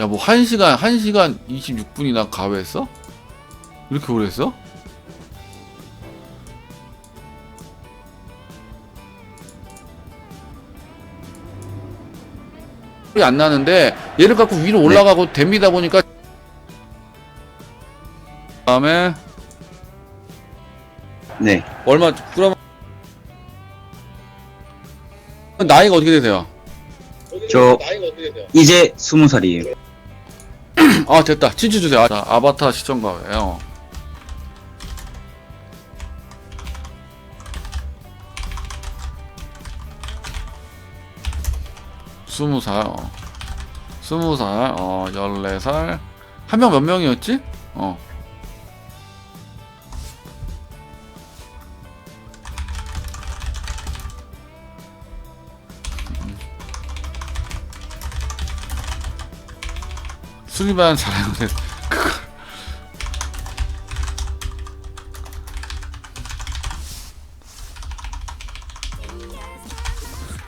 야, 뭐, 1시간, 1시간 26분이나 가외했어? 이렇게 오래 했어? 소리 안 나는데, 얘를 갖고 위로 올라가고 됩니다 보니까, 다음에, 네. 얼마, 그럼, 나이가 어떻게 되세요? 저 이제 스무 살이에요. 아 됐다. 친추 주세요. 아, 자 아바타 시청가예요. 스무 살 어. 스무 살어 열네 살한 명 몇 명이었지? 어 수리반 잘하는데 그걸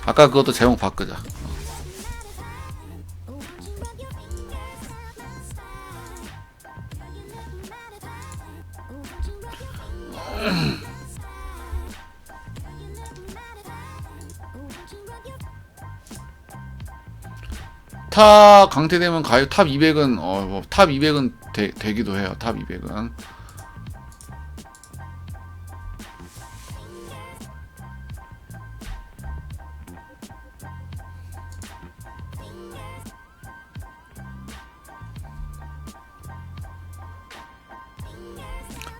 아까 그것도 제목 바꾸자 탑 강퇴되면 가요. 탑 200은 어뭐탑 200은 되, 되기도 해요. 탑 200은.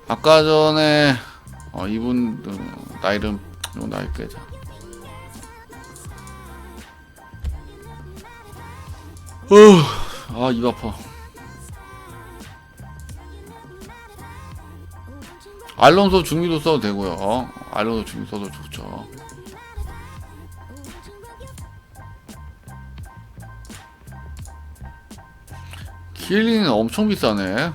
아까 전에 어 이분 어, 나이름 요 나이 빼자 아, 입 아파. 알론소 중미도 써도 되고요. 어? 알론소 중미 써도 좋죠. 키엘리는 엄청 비싸네.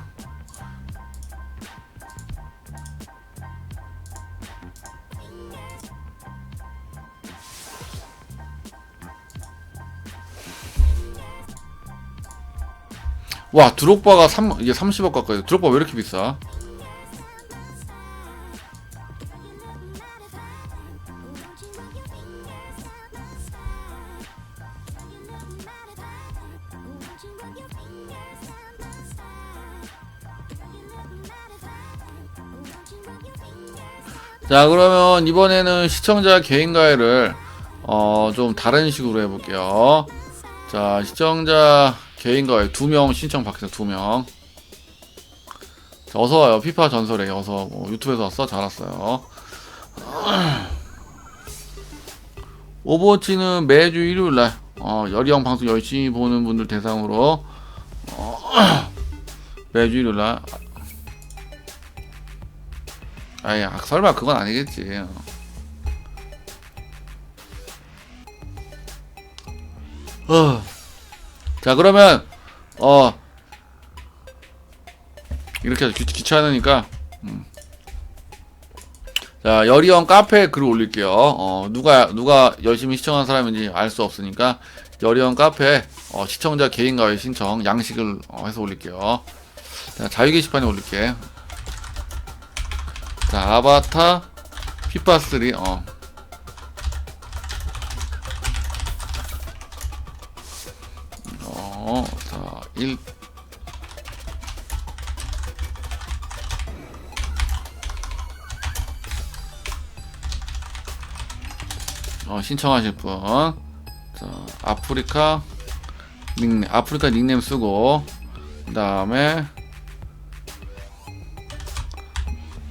와 드록바가 3 이게 30억 가까이 드록바 왜 이렇게 비싸? 자 그러면 이번에는 시청자 개인 가해를 어 좀 다른 식으로 해볼게요. 자 시청자 개인 가해 두명 신청 받겠습니다 두명 어서 와요 피파 전설에 어서 뭐 유튜브에서 왔어 잘 왔어요. 오버워치는 매주 일요일 날 어, 여리형 방송 열심히 보는 분들 대상으로 어, 매주 일요일 날 아이 아, 설마 그건 아니겠지. 어. 자 그러면 어 이렇게 귀, 귀찮으니까 음. 자 여리형 카페에 글을 올릴게요. 어 누가 누가 열심히 시청한 사람인지 알 수 없으니까 여리형 카페에 어, 시청자 개인과의 신청 양식을 어, 해서 올릴게요. 자 자유 게시판에 올릴게. 자 아바타 피파3 어 어, 1 어, 신청하실 분. 자, 아프리카 닉네임, 아프리카 닉네임 쓰고 그 다음에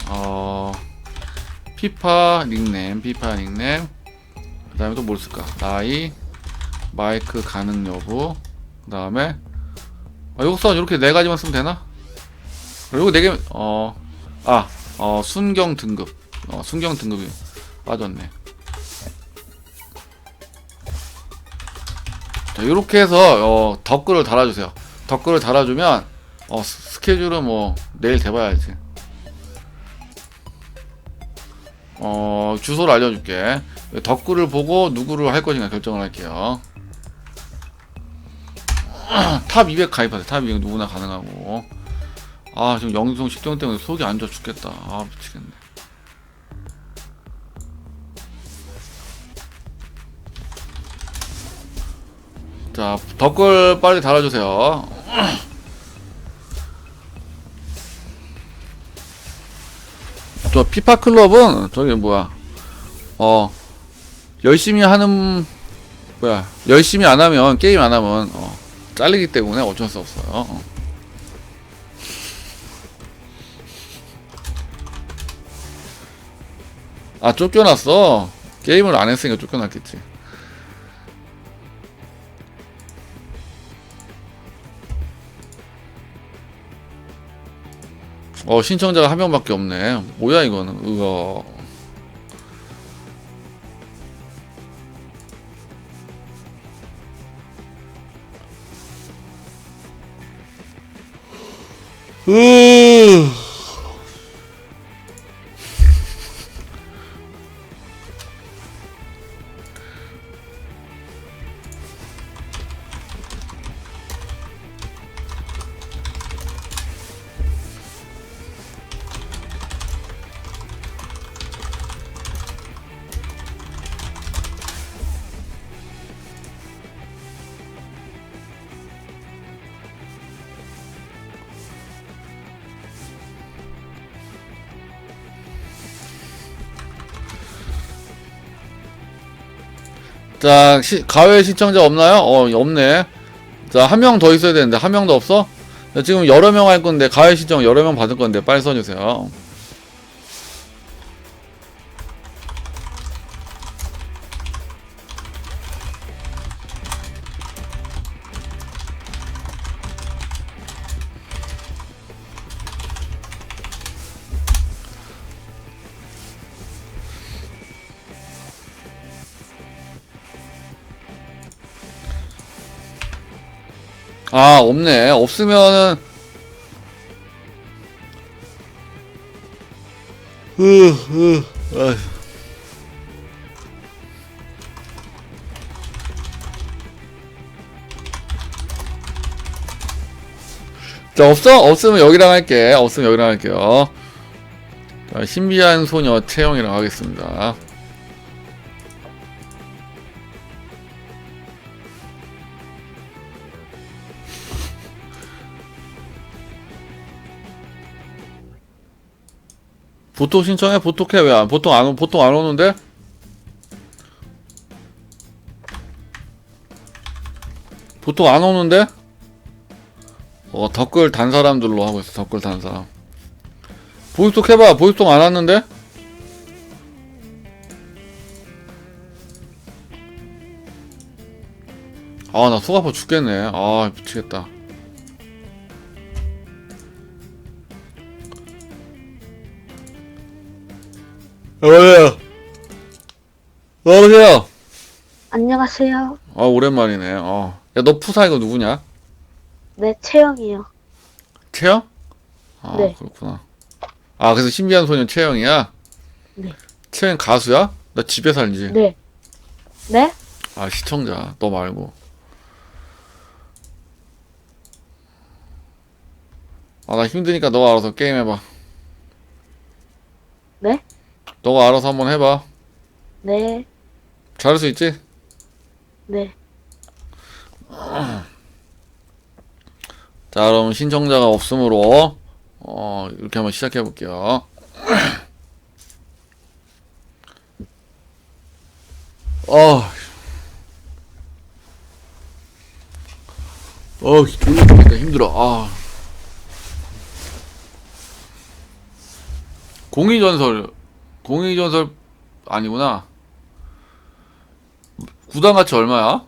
어 피파 닉네임 피파 닉네임. 그 다음에 또 뭘 쓸까? 나이 마이크 가능 여부. 그 다음에 아, 여기서 이렇게 네 가지만 쓰면 되나? 그리고 네 개 어 아 어, 순경 등급 어, 순경 등급이 빠졌네 자 이렇게 해서 어, 덧글을 달아주세요 덧글을 달아주면 어, 스- 스케줄은 뭐 내일 돼봐야지 어, 주소를 알려줄게. 덧글을 보고 누구를 할 것인가 결정을 할게요. 탑 200 가입하세요. 탑 200 누구나 가능하고. 아, 지금 영성 식정 때문에 속이 안 좋아 죽겠다. 아, 미치겠네. 자, 댓글 빨리 달아주세요. 저 피파 클럽은 저기 뭐야 어 열심히 하는 뭐야 열심히 안 하면 게임 안 하면 어, 잘리기 때문에 어쩔 수 없어요. 어. 아 쫓겨났어. 게임을 안 했으니까 쫓겨났겠지. 어 신청자가 한 명밖에 없네. 뭐야 이거는 이거. 으. 자, 시, 가외 시청자 없나요? 어, 없네. 자, 한 명 더 있어야 되는데, 한 명도 없어? 자, 지금 여러 명 할 건데, 가외 시청 여러 명 받을 건데, 빨리 써주세요. 아, 없네. 없으면은, 으, 으, 아휴. 자, 없어? 없으면 여기랑 할게. 없으면 여기랑 할게요. 자, 신비한 소녀 채영이랑 하겠습니다. 보통 신청해? 보통 해? 왜 안, 보통 안, 오- 보통 안 오는데? 보통 안 오는데? 어, 댓글 단 사람들로 하고 있어, 댓글 단 사람. 보이스톡 해봐, 보이스톡 안 왔는데? 아, 나 속 아파 죽겠네. 아, 미치겠다. 여보세요. 여보세요. 안녕하세요. 아 오랜만이네. 어. 야너 푸사 이거 누구냐? 네, 채영이요. 채영? 아 네. 그렇구나. 아 그래서 신비한 소년 채영이야? 네. 채영 가수야? 나 집에 살지. 네. 네? 아 시청자 너 말고. 아 나 힘드니까 너가 알아서 게임 해봐. 네? 너가 알아서 한번 해봐. 네. 잘할 수 있지? 네. 자 그럼 신청자가 없으므로 어 이렇게 한번 시작해 볼게요. 어. 어, 졸려 죽겠다. 힘들어. 아. 공의전설. 공의전설 아니구나. 구단 가치 얼마야?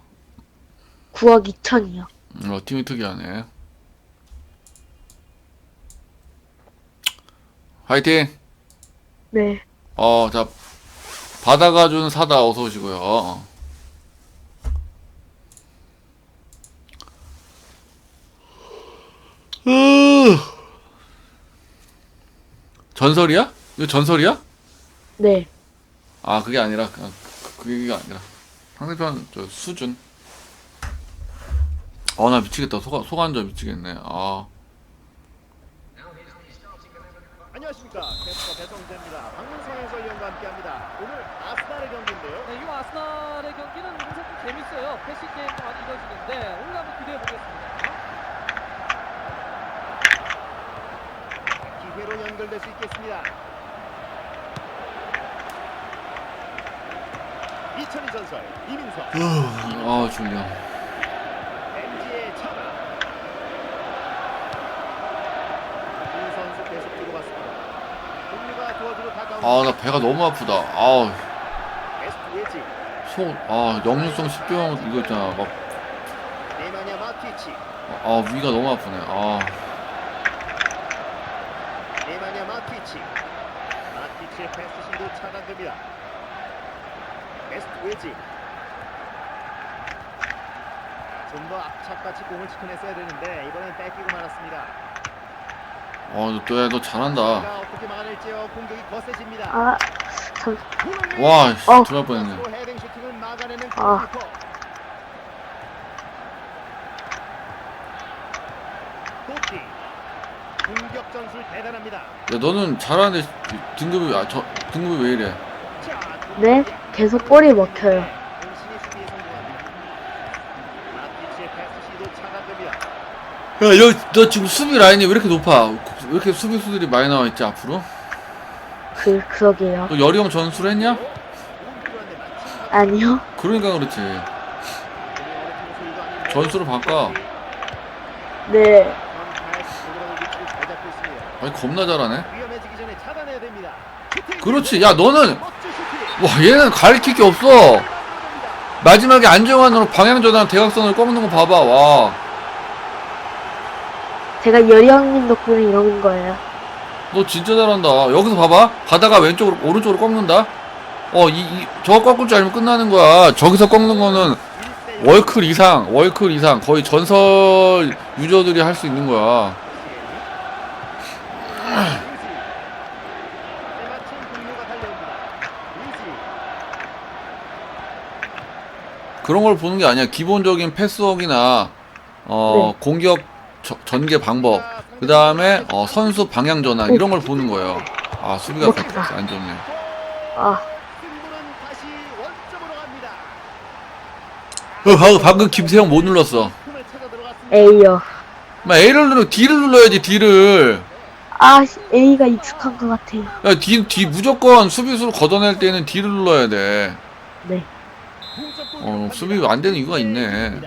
9억 2천이요. 어, 팀이 특이하네. 화이팅! 네. 어, 자, 바다가 준 사다 어서 오시고요. 으. 전설이야? 이거 전설이야? 네. 아, 그게 아니라, 그, 그 얘기가 아니라. 상대편, 저, 수준. 아, 나 미치겠다. 소가, 소관절 미치겠네. 아. 안녕하십니까. 캐스터 배성재입니다. 박문성 해설위원과 함께합니다. 오늘 아스날의 경기인데요. 네, 이 아스날의 경기는 항상 좀 재밌어요. 패시 게임도 많이 이뤄지는데 오늘 한번 기대해 보겠습니다. 기회로 연결될 수 있겠습니다. 이천희 전설 이민석 아, 졸려. MG의 차나 두 선수 계속 주고받습니다. 동료가 도와주러 다가오는 아, 나 배가 너무 아프다. 아우, 웨지 속, 아, 역류성 식도염 이거 있잖아. 막, 네마냐 마티치 아, 위가 너무 아프네. 아, 네마냐 마티치 마티치의 패스 차단됩니다. 베스트 웨지 좀더 악착같이 공을 지켜냈어야 되는데 이번엔 뺏기고 말았습니다. 어, 너, 야, 너 잘한다. 자, 어떻게 막아낼지요? 공격이 거세집니다. 아, 참, 와, 씨, 어. 들어갈 뻔했네. 스스로 헤딩 슈팅을 막아내는 아. 골키퍼. 공격 전술 대단합니다. 야, 너는 잘하는데 등급이, 아, 저, 등급이 왜 이래? 자, 네, 계속 볼이 먹혀요. 야, 너, 너 지금 수비 라인이 왜 이렇게 높아? 왜 이렇게 수비수들이 많이 나와 있지, 앞으로? 그, 그러게요. 너 여리형 전술 했냐? 아니요. 그러니까 그렇지. 전술을 바꿔. 네, 아니, 겁나 잘하네. 그렇지. 야, 너는! 와, 얘는 가리킬 게 없어. 마지막에 안정환으로 방향전환 대각선을 꺾는 거 봐봐, 와. 제가 여리 형님 덕분에 이런 거예요. 너 진짜 잘한다. 여기서 봐봐. 가다가 왼쪽으로, 오른쪽으로 꺾는다? 어, 이, 이, 저거 꺾을 줄 알면 끝나는 거야. 저기서 꺾는 거는 월클 이상, 월클 이상. 거의 전설 유저들이 할 수 있는 거야. 때마침 동료가 달려옵니다. 루이지 그런 걸 보는 게 아니야. 기본적인 패스워크나, 어, 공격 저- 전개 방법. 그 다음에, 어, 선수 방향 전환. 이런 걸 보는 거예요. 아, 수비가 못했다. 안 좋네. 아, 갑니다. 어, 방금, 방금 김세형 못 눌렀어. A요. 막 A를 누르, D를 눌러야지, D를. 아, A가 익숙한 것 같아요. 야, D, D 무조건 수비수를 걷어낼 때는 D를 눌러야 돼. 네. 어, 수비 안 되는 이유가 있네.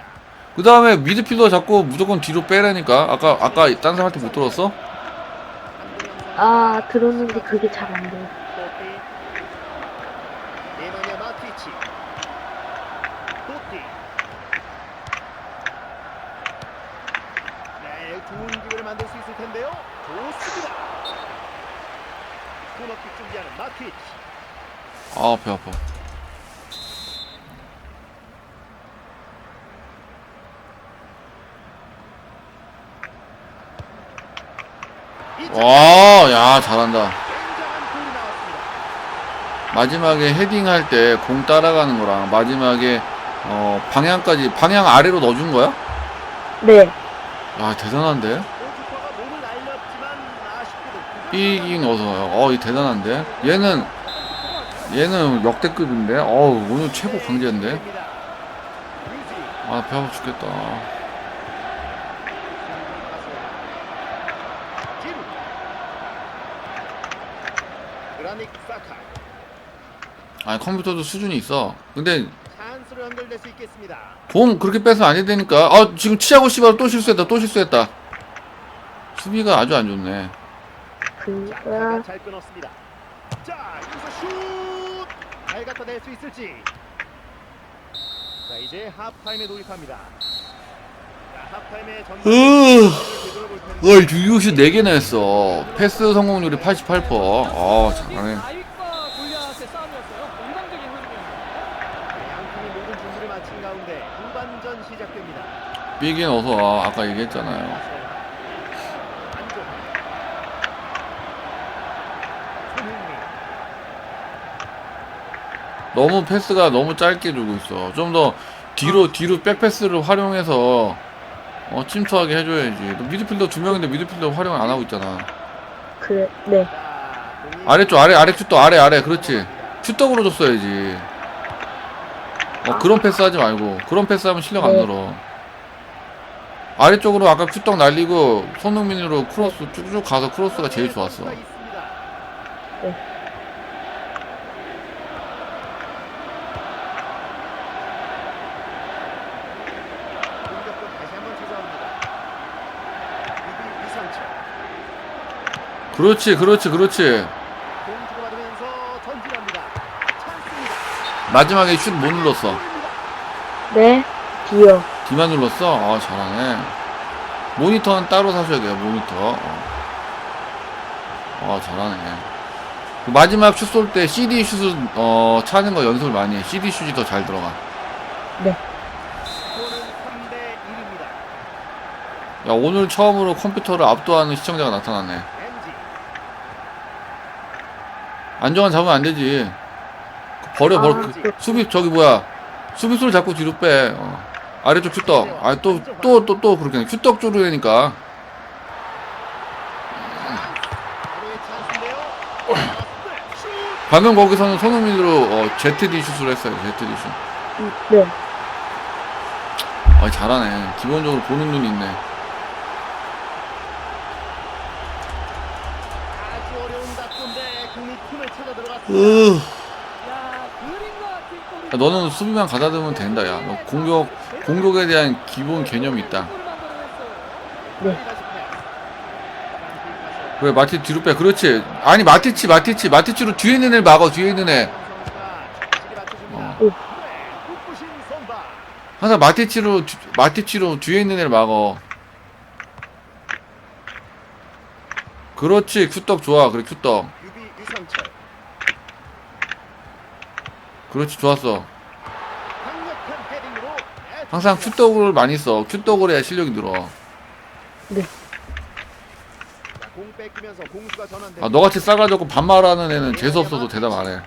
그 다음에 미드필더 자꾸 무조건 뒤로 빼라니까. 아까, 아까 딴 사람한테 못 들었어? 아, 들었는데 그게 잘 안 돼요. 네마냐 마티치. 도티. 네, 좋은 기회를 만들 수 있을 텐데요. 좋습니다. 코너킥 준비하는 마티치. 아, 배 아파. 와, 야, 잘한다. 마지막에 헤딩할 때 공 따라가는 거랑 마지막에 어, 방향까지 방향 아래로 넣어준 거야? 네. 야 대단한데? 삐깅 넣어서 어, 이 대단한데? 얘는 얘는 역대급인데? 어우 오늘 최고 강제인데? 아배 아파 죽겠다. 지루. 그라닉 사카. 아니 컴퓨터도 수준이 있어. 근데 찬스로 연결될 수 있겠습니다. 공 그렇게 빼서 안 해야 되니까 아 지금 치아고 씨발 또 실수했다 또 실수했다. 수비가 아주 안 좋네. 자, 그가 잘 끊었습니다. 자, 여기서 슛! 잘 갖다 낼 수 있을지. 자, 이제 하프타임에 돌입합니다. 자, 하프타임에 전 으. 어이 유효슛 4개나 했어. 패스 성공률이 88%. 아 잘하네. 시작됩니다. 삐기 넣어서 아까 얘기했잖아요. 너무 패스가 너무 짧게 주고 있어. 좀 더 뒤로 뒤로 백패스를 활용해서 어 침투하게 해줘야지. 너 미드필더 두 명인데 미드필더 활용을 안 하고 있잖아. 그래, 네. 아래쪽 아래 아래 큐떡 아래 아래. 그렇지. 큐떡으로 줬어야지. 어 그런 패스 하지 말고. 그런 패스 하면 실력 안 네. 늘어. 아래쪽으로 아까 큐떡 날리고 손흥민으로 크로스 쭉쭉 가서 크로스가 제일 좋았어. 선수가 있습니다. 공격권 다시 한번 찾아옵니다. 미드 이성철 그렇지 그렇지 그렇지. 마지막에 슛 못 눌렀어 네. D요. D만 눌렀어? 아 잘하네 모니터는 따로 사셔야 돼요 모니터 어. 아 잘하네 그 마지막 슛 쏠 때 CD 슛은 어 차는 거 연습을 많이 해 CD 슛이 더 잘 들어가 스코어는 3대 1입니다. 야 오늘 처음으로 컴퓨터를 압도하는 시청자가 나타났네 MG 안정환 잡으면 안 되지 그 버려 버려 아, 그 수비 저기 뭐야 수비수를 자꾸 뒤로 빼 어. 아래쪽 큐떡 아 또 또 또 또 그렇게 큐떡 찬스인데요. 슛! 방금 거기서는 손흥민으로 어, ZD 슛을 했어요 ZD 슛 음, 네. 아 잘하네. 기본적으로 보는 눈이 있네. 으. 야, 너는 수비만 가다듬으면 된다. 야, 너 공격 공격에 대한 기본 개념이 있다. 네. 그래 마티 뒤로 빼. 그렇지. 아니 마티치 마티치 마티치로 뒤에 있는 애를 막어. 뒤에 있는 애. 어. 오. 항상 마티치로 뒤- 마티치로 뒤에 있는 애를 막어. 그렇지. 큐떡 좋아. 그래 큐떡. 그렇지 좋았어. 항상 큐떡을 많이 써. 큐떡을 해야 실력이 늘어. 전환됩니다. 아 너같이 싸가지고 반말하는 애는 재수 없어도 대답 안 해.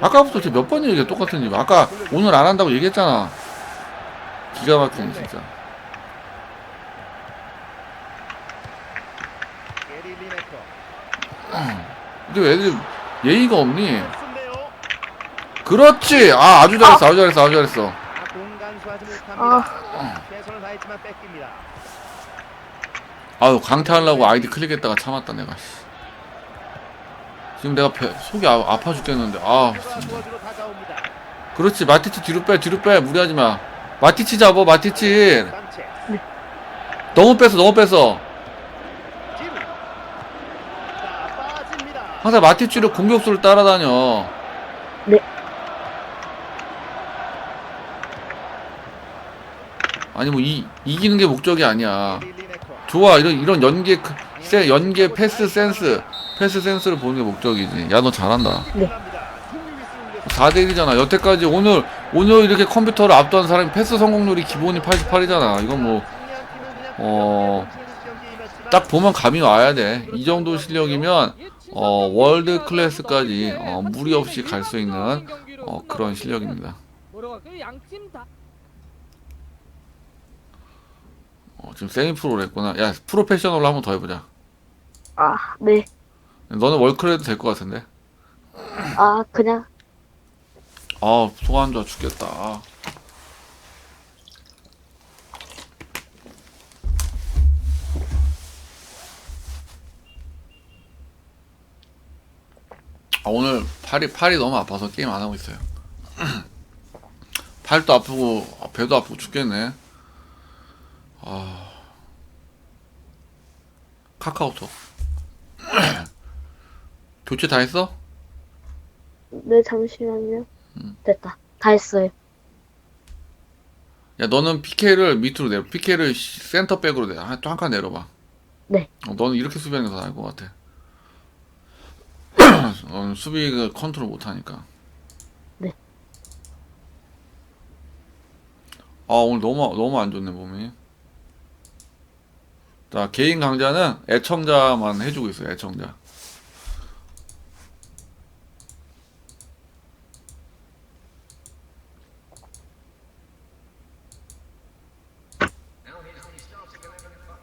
아까부터 제가 몇번 얘기해 똑같은 일. 아까 오늘 안 한다고 얘기했잖아. 기가 막히네 진짜. 게리 리네커. 근데 왜 애들 예의가 없니? 그렇지. 아 아주 잘했어, 아 주 잘했어, 아주 잘했어. 아. 아. 아유 강퇴하려고 아이디 클릭했다가 참았다 내가. 씨. 지금 내가 배, 속이 아, 아파 죽겠는데. 아 진짜. 그렇지 마티치 뒤로 빼, 뒤로 빼. 무리하지 마. 마티치 잡어, 마티치. 너무 뺐어, 너무 빠집니다. 항상 마티치로 공격수를 따라다녀. 아니 뭐 이, 이기는 게 목적이 아니야. 좋아 이런 이런 연계 크- 세, 연계 패스 센스 패스 센스를 보는 게 목적이지. 야 너 잘한다. 네. 4대 1이잖아. 여태까지 오늘 오늘 이렇게 컴퓨터를 압도한 사람이 패스 성공률이 기본이 88이잖아. 이건 뭐 어, 딱 보면 감이 와야 돼. 이 정도 실력이면 어, 월드 클래스까지 어, 무리 없이 갈 수 있는 어, 그런 실력입니다. 뭐라고 그 양팀 다 어, 지금 세미 프로를 했구나. 야 프로페셔널로 한번 더 해보자. 아, 네. 너는 월클 해도 될 것 같은데. 아, 그냥. 아 소가 안 좋아 죽겠다. 아, 오늘 팔이 팔이 너무 아파서 게임 안 하고 있어요. 팔도 아프고 아, 배도 아프고 죽겠네. 아 카카오톡 교체 다 했어? 네, 잠시만요. 음. 됐다. 다 했어요. 야 너는 PK를 밑으로 내려 PK를 센터백으로 내려 또 한 칸 내려봐 네. 어, 너는 이렇게 수비하는 게 더 나을 것 같아 너는 수비 그 컨트롤 못하니까 네. 아 오늘 너무 너무 안 좋네 몸이 자 개인 강좌는 애청자만 해주고 있어요 애청자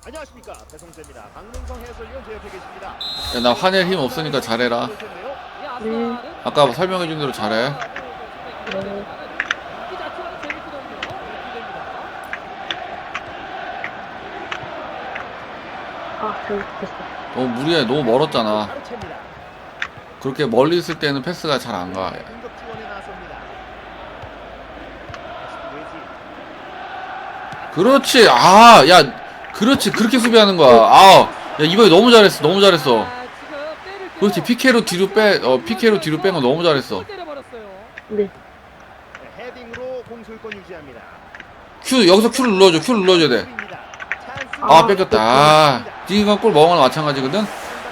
안녕하십니까 배성재입니다. 박문성 해설위원 제 옆에 계십니다. 야, 나 화낼 힘 없으니까 잘해라. 이 아스날은 아까 설명해준 대로 잘해. 이 자체는 재밌거든요. 기대입니다. 너무 무리해. 너무 멀었잖아. 그렇게 멀리 있을 때는 패스가 잘 안 가. 공격 지원에 나섭니다. 다시 그렇지. 아, 야, 그렇지. 그렇게 수비하는 거야. 아, 야 이번에 너무 잘했어. 너무 잘했어. 그렇지. 피케로 뒤로 빼. 어, 피케로 뒤로 뺀 거 너무 잘했어. 네. 네, 헤딩으로 공술권 유지합니다. 큐 여기서 큐를 눌러줘. 큐를 눌러줘야 돼. 아, 아, 뺏겼다. 아, 지금 골 먹은 거 마찬가지거든.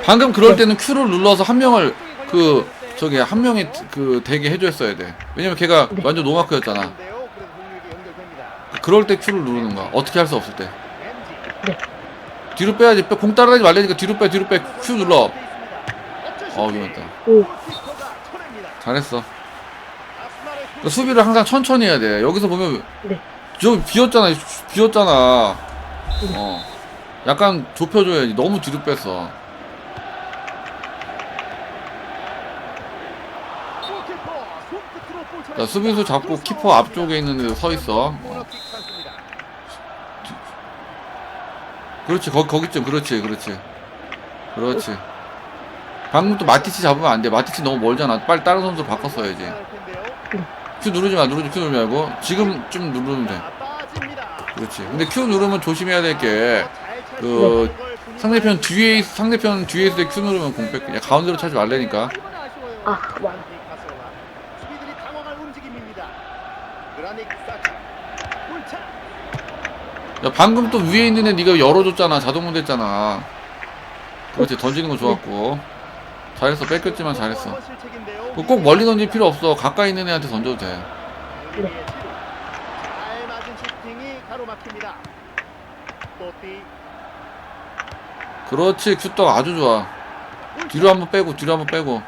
방금 그럴 때는 큐를 눌러서 한 명을 그 저기 한 명이 그 되게 해줬어야 돼. 왜냐면 걔가 네. 완전 노마크였잖아. 그럴 때 큐를 누르는 거야. 어떻게 할 수 없을 때. 램지. 뒤로 빼야지. 빼- 공 따라가지 말라니까 뒤로 빼, 뒤로 빼. 큐 눌러. 어, 위험했다. 오, 잘했어. 그러니까 수비를 항상 천천히 해야 돼. 여기서 보면 네. 저 비었잖아. 비었잖아. 어. 약간 좁혀줘야지. 너무 뒤로 뺐어. 자, 수비수 잡고 키퍼 앞쪽에 있는 데 서 있어. 어. 그렇지. 거기 거기쯤. 그렇지. 그렇지. 그렇지. 방금 또 마티치 잡으면 안 돼. 마티치 너무 멀잖아. 빨리 다른 선수 바꿨어야지. 큐 누르지 마. 누르지 큐 누르지 말고. 지금 좀 누르면 돼. 그렇지. 근데 큐 누르면 조심해야 될게 그 상대편 뒤에 있- 상대편 뒤에 있을 때큐 누르면 공 뺏겨. 야, 가운데로 차지 말라니까. 아쉬워요. 아, 맞아. 수비들이 당황할 움직임입니다. 그라닉 사카. 골차. 야, 방금 또 위에 있는 애 네가 열어줬잖아. 자동문 됐잖아. 그렇지. 던지는 거 좋았고. 잘했어. 뺏겼지만 잘했어. 꼭 멀리 던질 필요 없어. 가까이 있는 애한테 던져도 돼. 잘 맞은 슈팅이 가로막힙니다. 또띠. 그렇지. 큐떡 아주 좋아. 뒤로 한번 빼고, 뒤로 한번 빼고.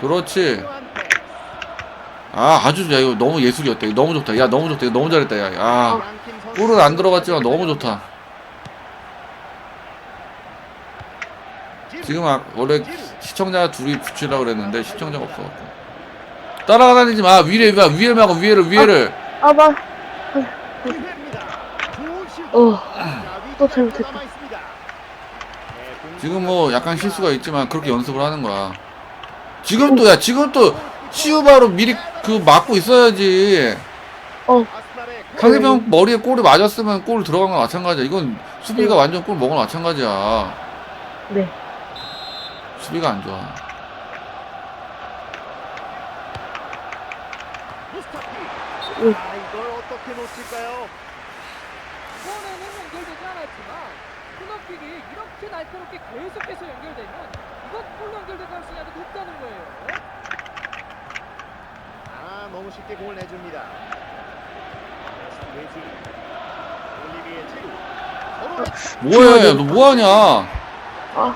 그렇지. 아, 아주 좋아. 이거 너무 예술이었다. 이거 너무 좋다. 야, 너무 좋다. 이거 너무 잘했다. 야, 아. 랑킴 선수. 골은 안 들어갔지만 너무 좋다. 지금 아, 원래 시청자 둘이 붙이려고 그랬는데 시청자가 없어갖고. 따라다니지 마. 위에, 마 위에 말고 위에를, 위에를. 아, 슛. 어, 자, 또 위기가 잘못했다. 네, 공- 지금 뭐 약간 실수가 있지만 그렇게 연습을 하는 거야. 지금 또, 야, 지금 또 시우바로 미리 그 막고 있어야지. 어. 상대방 머리에 골이 맞았으면 골 들어간 거 마찬가지야. 이건 수비가 완전 골 먹은 거 마찬가지야. 네. 수비가 안 좋아. 아, 이걸 어떻게 놓칠까요? 이번에는 연결되지 않았지만 코너킥이 이렇게 날카롭게 계속해서 연결되면 이건 골 연결될 가능성이 아주 높다는 거예요. 아, 너무 쉽게 공을 내줍니다. 웨지. 올리비에 지루. 서로 뭐해? 너 뭐하냐? 아,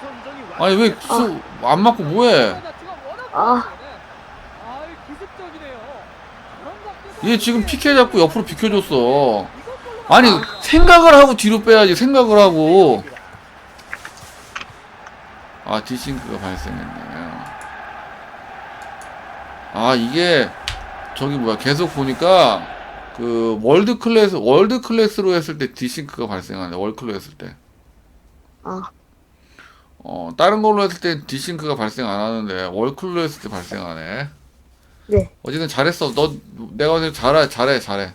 선전이 아니 왜수안 맞고 뭐해? 아. 아, 기습적이네요. 그런 각도에서 얘 지금 피케 잡고 옆으로 비켜줬어. 아니 생각을 하고 뒤로 빼야지 생각을 하고. 아 디싱크가 발생했네. 아 이게 저기 뭐야 계속 보니까 그 월드 클래스 월드 클래스로 했을 때 디싱크가 발생하네 월클로 했을 때. 아, 어 다른 걸로 했을 때 디싱크가 발생 안 하는데 월클로 했을 때 발생하네. 네. 어쨌든 잘했어. 너 내가 봤을 때 잘해 잘해 잘해.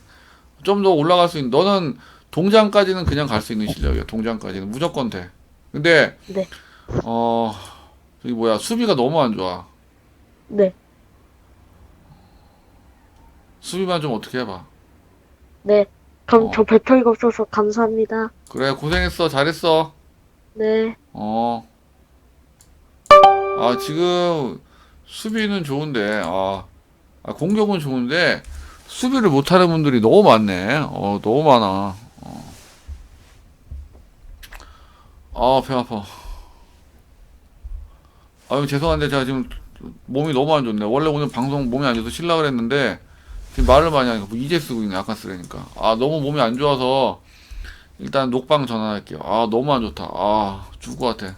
좀 더 올라갈 수 있는. 너는 동장까지는 그냥 갈 수 있는 실력이야. 동장까지는 무조건 돼. 근데 네. 어 저기 뭐야 수비가 너무 안 좋아. 네. 수비만 좀 어떻게 해봐. 네. 그럼 어. 저 배터리가 없어서 감사합니다. 그래 고생했어 잘했어. 네. 어. 아 지금 수비는 좋은데 아, 아, 공격은 좋은데 수비를 못하는 분들이 너무 많네. 어 너무 많아. 어. 아 배 아파. 아유 죄송한데 제가 지금 몸이 너무 안 좋네. 원래 오늘 방송 몸이 안 좋아서 쉬려고 그랬는데 지금 말을 많이 하니까 뭐 이제 쓰고 있네 아까 쓰려니까 아 너무 몸이 안 좋아서 일단 녹방 전환할게요 아 너무 안 좋다 아 죽을 것 같아